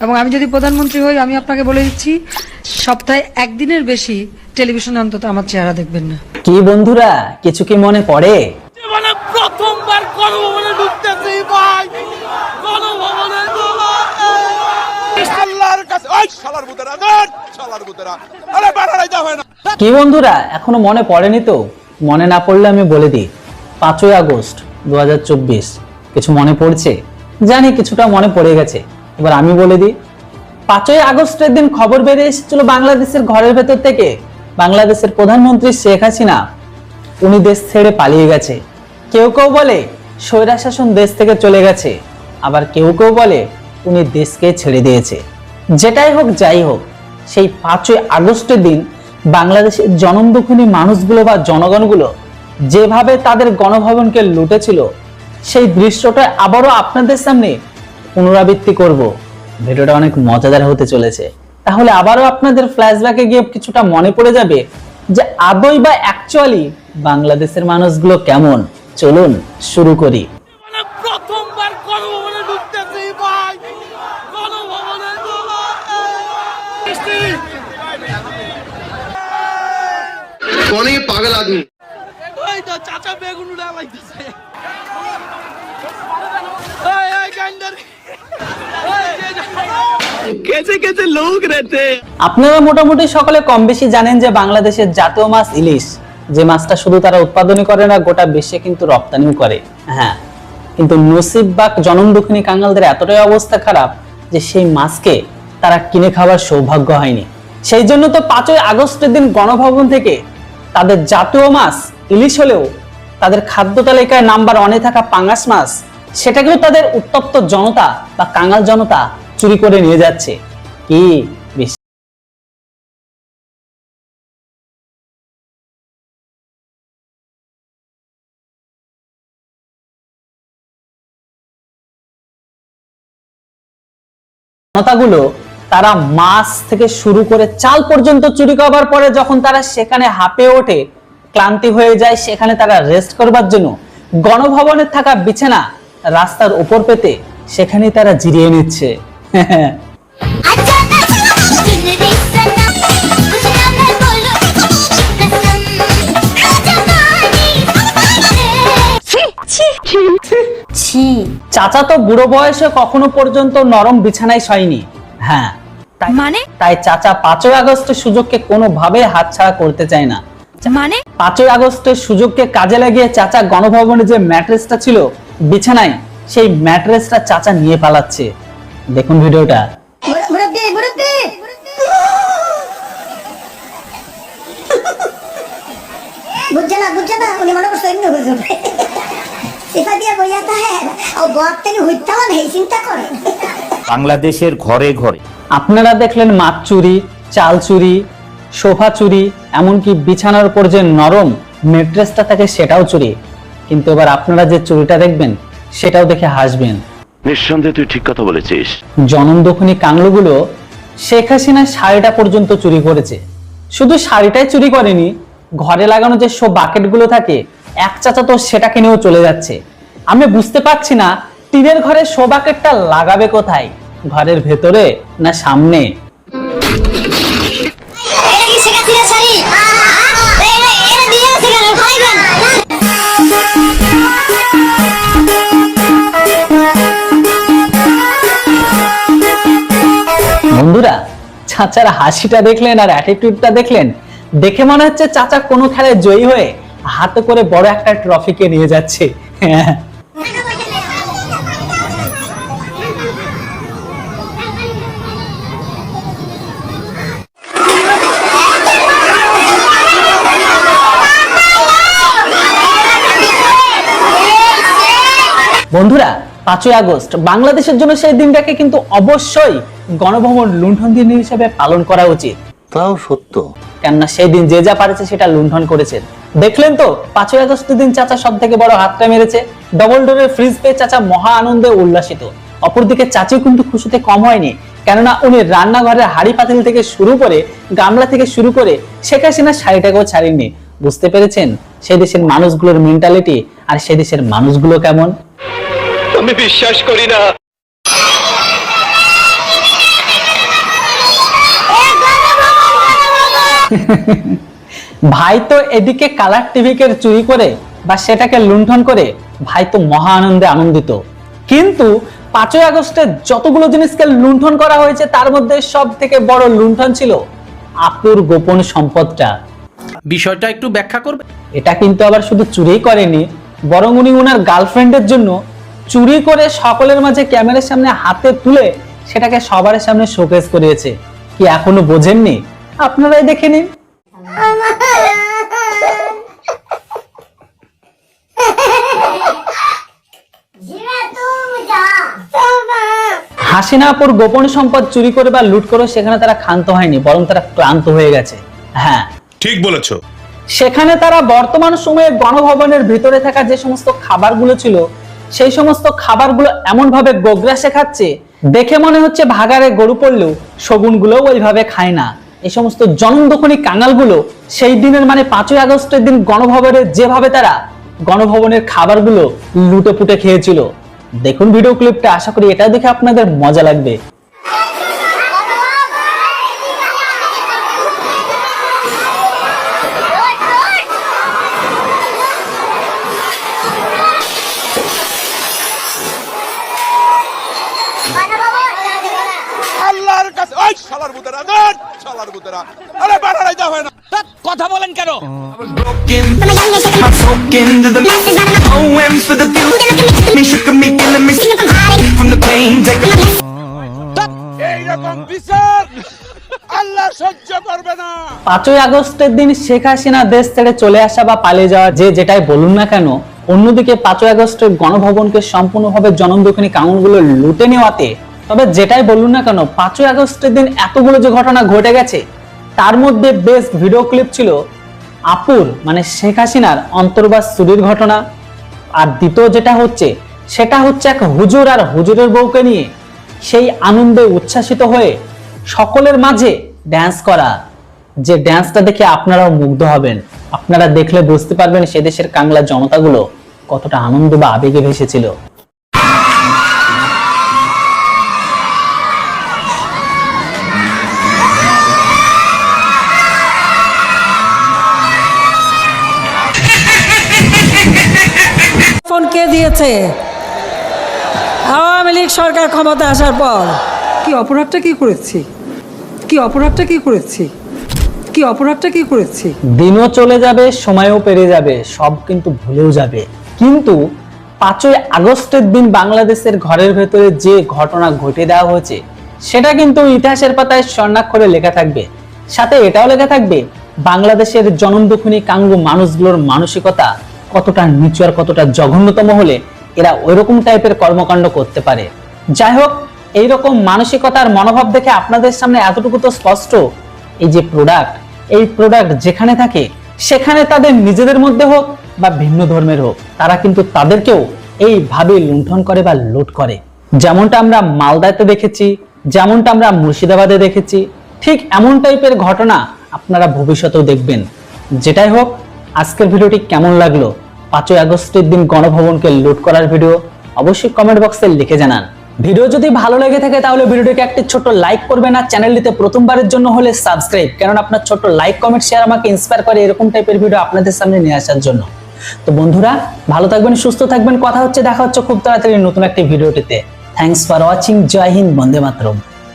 এবং আমি যদি প্রধানমন্ত্রী হই আমি আপনাকে বলে দিচ্ছি সপ্তাহে একদিনের বেশি টেলিভিশনে অন্তত আমার চেহারা দেখবেন না। কি বন্ধুরা কিছু কি মনে পড়ে? প্রথমবার গণভবনে ঢুকতেছি ভাই। গণভবনে কি বন্ধুরা এখনও মনে পড়েনি তো? মনে না পড়লে আমি বলে দিই পাঁচই আগস্ট দু হাজার চব্বিশ কিছু মনে পড়ছে? জানি কিছুটা মনে পড়ে গেছে। এবার আমি বলে দিই, পাঁচই আগস্টের দিন খবর বেরিয়ে এসেছিল বাংলাদেশের ঘরের ভেতর থেকে। বাংলাদেশের প্রধানমন্ত্রী শেখ হাসিনা, উনি দেশ ছেড়ে পালিয়ে গেছে। কেউ কেউ বলে স্বৈরা শাসন দেশ থেকে চলে গেছে। আবার কেউ কেউ বলে উনি দেশকে ছেড়ে দিয়েছে। যেটাই হোক, যাই হোক, সেই পাঁচই আগস্টের দিন বাংলাদেশের জনমদুখনী মানুষগুলো বা জনগণগুলো যেভাবে তাদের গণভবনকে লুটেছিল, সেই দৃশ্যটা আবারও আপনাদের সামনে পুনরাবৃত্তি করব। ভিডিওটা অনেক মজাদার হতে চলেছে। তাহলে আবারও আপনাদের ফ্ল্যাশব্যাকে গিয়ে কিছুটা মনে পড়ে যাবে যে আদই বা অ্যাকচুয়ালি বাংলাদেশের মানুষগুলো কেমন। চলুন শুরু করি। চাচা বেগুন উড়া লাগতেছে कैसे कैसे लोग रहते हैं আপনারা মোটামুটি সকলে কম বেশি জানেন যে বাংলাদেশের জাতীয় মাছ ইলিশ যে মাছটা শুধু তারা উৎপাদনই করে না গোটা বিশ্বে কিন্তু রপ্তানিও করে হ্যাঁ কিন্তু নসিব বা জনম দক্ষিণী কাঙ্গালদের এতটাই অবস্থা খারাপ যে সেই মাছকে তারা কিনে খাওয়ার সৌভাগ্য হয়নি সেই জন্য তো পাঁচই আগস্টের দিন গণভবন থেকে তাদের জাতীয় মাছ ইলিশ হলেও তাদের খাদ্য তালিকায় নাম্বার ওয়ানে থাকা পাঙ্গাস মাছ সেটাকেও তাদের উত্তপ্ত জনতা বা কাঙ্গাল জনতা চুরি করে নিয়ে যাচ্ছে। কি জনতাগুলো তারা মাছ থেকে শুরু করে চাল পর্যন্ত চুরি করবার পরে যখন তারা সেখানে হাঁপে ওঠে, ক্লান্তি হয়ে যায়, সেখানে তারা রেস্ট করবার জন্য গণভবনে থাকা বিছানা রাস্তার উপর পেতে সেখানেই তারা জিরিয়ে নিচ্ছে। চাচা তো বুড়ো বয়সে কখনো পর্যন্ত নরম বিছানায় শয়নি। হ্যাঁ মানে? তাই চাচা পাঁচই আগস্টের সুযোগকে কোনো ভাবে হাতছাড়া করতে চায় না। মানে? পাঁচই আগস্টের সুযোগকে কাজে লাগিয়ে চাচা গণভবনে যে ম্যাট্রেসটা ছিল বিছানায় সেই ম্যাট্রেসটা চাচা নিয়ে পালাচ্ছে। দেখুন ভিডিওটা। মুরব্বী মুরব্বী! বুঝছে না বুঝছে না উনি মনে করছে এমনি হুজুর সিফা দিয়া বইয়া তাহে ও বক থেকে হইতাম এই চিন্তা করে। বাংলাদেশের ঘরে ঘরে। আপনারা দেখলেন মাছ চুরি চাল চুরি সোফা চুরি এমনকি বিছানার উপর যে নরম মেট্রেসটা থাকে সেটাও চুরি। কিন্তু এবার আপনারা যে চুরিটা দেখবেন সেটাও দেখে হাসবেন। নিঃসন্দেহে তুই ঠিক কথা বলেছিস। জনম দখনি কাংলুগুলো শেখ হাসিনার শাড়িটা পর্যন্ত চুরি করেছে। শুধু শাড়িটাই চুরি করেনি ঘরে লাগানো যে সব বাকেটগুলো থাকে এক চাচা তো সেটা কিনেও চলে যাচ্ছে। আমি বুঝতে পারছি না টিনের ঘরে শো বাকেটটা লাগাবে কোথায়? ঘরের ভেতরে না সামনে? চাচার হাসিটা দেখলেন আর অ্যাটিটিউডটা দেখলেন, দেখে মনে হচ্ছে চাচা কোনো খেলায় জয়ী হয়ে হাতে করে বড় একটা ট্রফিকে নিয়ে যাচ্ছে। হ্যাঁ বন্ধুরা পাঁচই আগস্ট। বাংলাদেশের জন্য সেই দিনটাকে কিন্তু অবশ্যই গণভবন লুণ্ঠন দিন হিসেবে পালন করা উচিত। তাও সত্য। কেননা সেই দিন যে যা পারেছে সেটা লুণ্ঠন করেছেন দেখলেন তো পাঁচই আগস্টের দিন চাচা সব থেকে বড় হাতটা মেরেছে। ডবল ডোরের ফ্রিজ পেয়ে চাচা মহা আনন্দে উল্লাসিত। অপরদিকে চাচিও কিন্তু খুশিতে কম হয়নি। কেননা উনি রান্নাঘরের হাড়ি পাতিল থেকে শুরু করে গামলা থেকে শুরু করে শেখ হাসিনার শাড়িটাকেও ছাড়েননি। বুঝতে পেরেছেন? সেই দেশের মানুষগুলোর মেন্টালিটি আর সেই দেশের মানুষগুলো কেমন? আমি বিশ্বাস করি না। ভাই তো এদিকে কালার টিভিকে চুরি করে বা সেটাকে লুণ্ঠন করে ভাই তো মহা আনন্দে আনন্দিত। কিন্তু পাঁচই আগস্টে যতগুলো জিনিসকে লুণ্ঠন করা হয়েছে তার মধ্যে সব থেকে বড় লুণ্ঠন ছিল আপুর গোপন সম্পদটা। বিষয়টা একটু ব্যাখ্যা করবে? এটা কিন্তু আবার শুধু চুরি করেনি বরং উনি ওনার গার্লফ্রেন্ডের জন্য চুরি করে সকলের মাঝে ক্যামেরার সামনে হাতে তুলে সেটাকে সবার সামনে শোকেস করিয়েছে। কি এখনও বোঝেননি? আপনারাই দেখে নিন। জিরা তুম যা হাসিনা আপুর গোপন সম্পদ চুরি করে বা লুট করে সেখানে তারা ক্ষান্ত হয়নি বরং তারা ক্লান্ত হয়ে গেছে। হ্যাঁ। ঠিক বলেছ। সেখানে তারা বর্তমান সময়ে গণভবনের ভিতরে থাকা যে সমস্ত খাবারগুলো ছিল সেই সমস্ত খাবারগুলো এমন ভাবে গোগ্রা শেখাচ্ছে দেখে মনে হচ্ছে ভাগারে গরু পড়লেও শগুনগুলো ওইভাবে খায় না। এই সমস্ত জনদখনী কাঙালগুলো সেই দিনের মানে পাঁচই আগস্টের দিন গণভবনে যেভাবে তারা গণভবনের খাবারগুলো লুটে পুটে খেয়েছিল। দেখুন ভিডিও ক্লিপটা আশা করি এটা দেখে আপনাদের মজা লাগবে। আল্লাহর শালার বুতেরা ধর শালার বুতেরা আরে বাড়াই দেওয়া না। কথা বলেন কেন? এইরকম বিচার আল্লাহ সহ্য করবে না। পাঁচই আগস্টের দিন শেখ হাসিনা দেশ ছেড়ে চলে আসা বা পালিয়ে যাওয়া যে যেটাই বলুন না কেন অন্যদিকে পাঁচই আগস্টের গণভবনকে সম্পূর্ণভাবে জনদক্ষিণী কাউন্টগুলো লুটে নেওয়াতে তবে যেটাই বলুন না কেন, পাঁচই আগস্টের দিন এতগুলো যে ঘটনা ঘটে গেছে, তার মধ্যে বেস্ট ভিডিও ক্লিপ ছিল আপুর মানে শেখ হাসিনার অন্তর্বাস চুরির ঘটনা। আর দ্বিতীয় যেটা হচ্ছে, সেটা হচ্ছে এক হুজুর আর হুজুরের বউকে নিয়ে সেই আনন্দে উচ্ছ্বাসিত হয়ে সকলের মাঝে ড্যান্স করা। যে ড্যান্সটা দেখে আপনারাও মুগ্ধ হবেন। আপনারা দেখলে বুঝতে পারবেন সে দেশের কাংলা জনতাগুলো কতটা আনন্দ বা আবেগে ভেসেছিল। কে দিয়েছে? আওয়ামী লীগ সরকার ক্ষমতা আসার পর। কি অপরাধটা কি করেছি? কি অপরাধটা কি করেছি? কি অপরাধটা কি করেছি? দিনও চলে যাবে সময়ও পেরে যাবে সব কিন্তু ভুলেও যাবে। কিন্তু পাঁচই আগস্টের দিন বাংলাদেশের ঘরের ভেতরে যে ঘটনা ঘটে দেওয়া হয়েছে সেটা কিন্তু ইতিহাসের পাতায় স্বর্ণাক্ষরে লেখা থাকবে। সাথে এটাও লেখা থাকবে বাংলাদেশের জনমদুখুনি কাঙ্গু মানুষগুলোর মানসিকতা কতটা নিচু আর কতটা জঘন্যতম হলে এরা ওইরকম টাইপের কর্মকাণ্ড করতে পারে। যাই হোক, এইরকম মানসিকতার মনোভাব দেখে আপনাদের সামনে এতটুকু তো স্পষ্ট। এই যে প্রোডাক্ট এই প্রোডাক্ট যেখানে থাকে, সেখানে তাদের নিজেদের মধ্যে হোক বা ভিন্ন ধর্মের হোক, তারা কিন্তু তাদেরকেও এইভাবে লুণ্ঠন করে বা লুট করে। যেমনটা আমরা মালদাতে দেখেছি, যেমনটা আমরা মুর্শিদাবাদে দেখেছি, ঠিক এমন টাইপের ঘটনা আপনারা ভবিষ্যতেও দেখবেন। যেটাই হোক, আজকের ভিডিওটি কেমন লাগল? পাঁচই আগস্টের দিন গণভবনকে লুট করার ভিডিও অবশ্যই কমেন্ট বক্সে লিখে জানান। ভিডিও যদি ভালো লেগে থাকে তাহলে ভিডিওটিকে একটি ছোট লাইক করবেন আর চ্যানেলটিতে প্রথমবারের জন্য হলে সাবস্ক্রাইব কারণ আপনার ছোট লাইক কমেন্ট শেয়ার আমাকে ইন্সপায়ার করে এরকম টাইপের ভিডিও আপনাদের সামনে নিয়ে আসার জন্য। তো বন্ধুরা, ভালো থাকবেন, সুস্থ থাকবেন, কথা হচ্ছে, দেখা হচ্ছে খুব তাড়াতাড়ি নতুন একটি ভিডিওটিতে থ্যাংকস ফর ওয়াচিং জয় হিন্দ, বন্দে মাতরম।